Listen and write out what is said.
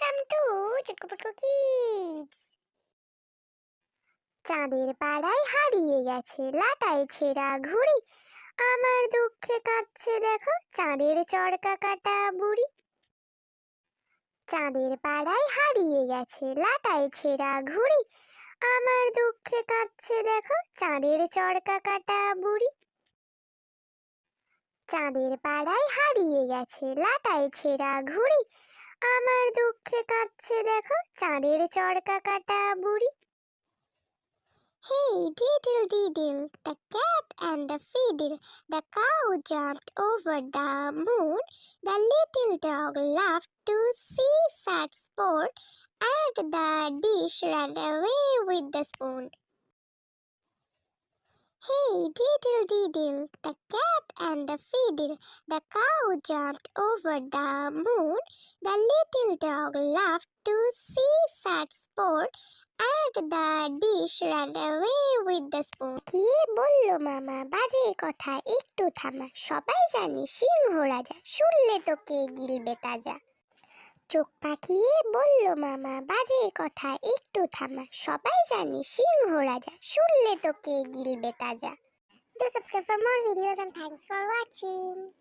Welcome to চুটকুপুটকু kids চাঁদের পাড়ায় হারিয়ে গেছে লাটায় ছেঁড়া ঘুড়ি। আমার দুঃখে কাঁদছে দেখো চাঁদের চড়কা কাটা বুড়ি। চাঁদের পাড়ায় হারিয়ে গেছে লাটায় ছেঁড়া ঘুড়ি। আমার দুঃখে কাঁদছে দেখো চাঁদের চড়কা কাটা বুড়ি। চাঁদের পাড়ায় হারিয়ে গেছে লাটায় ছেঁড়া ঘুড়ি। আমার দুঃখে কাঁদছে দেখো চাঁদের চড়কা কাটা বুড়ি Hey, diddle diddle, the cat and the fiddle, the cow jumped over the moon, the little dog laughed to see such sport, and the dish ran away with the spoon. Hey, diddle diddle, the cat and the fiddle, the cow jumped over the moon, the little dog laughed to see such sport, and the dish ran away with the spoon. কি বলল মামা বাজে কথা একটু থামা সবাই জানে সিংহ রাজা শুনলে তোকে গিলবে তাজা চোখ পাকিয়ে বলল মামা বাজে কথা একটু থামা সবাই জানে সিংহ রাজা শুনলে তোকে গিলবে তাজা Do subscribe for more videos and thanks for watching.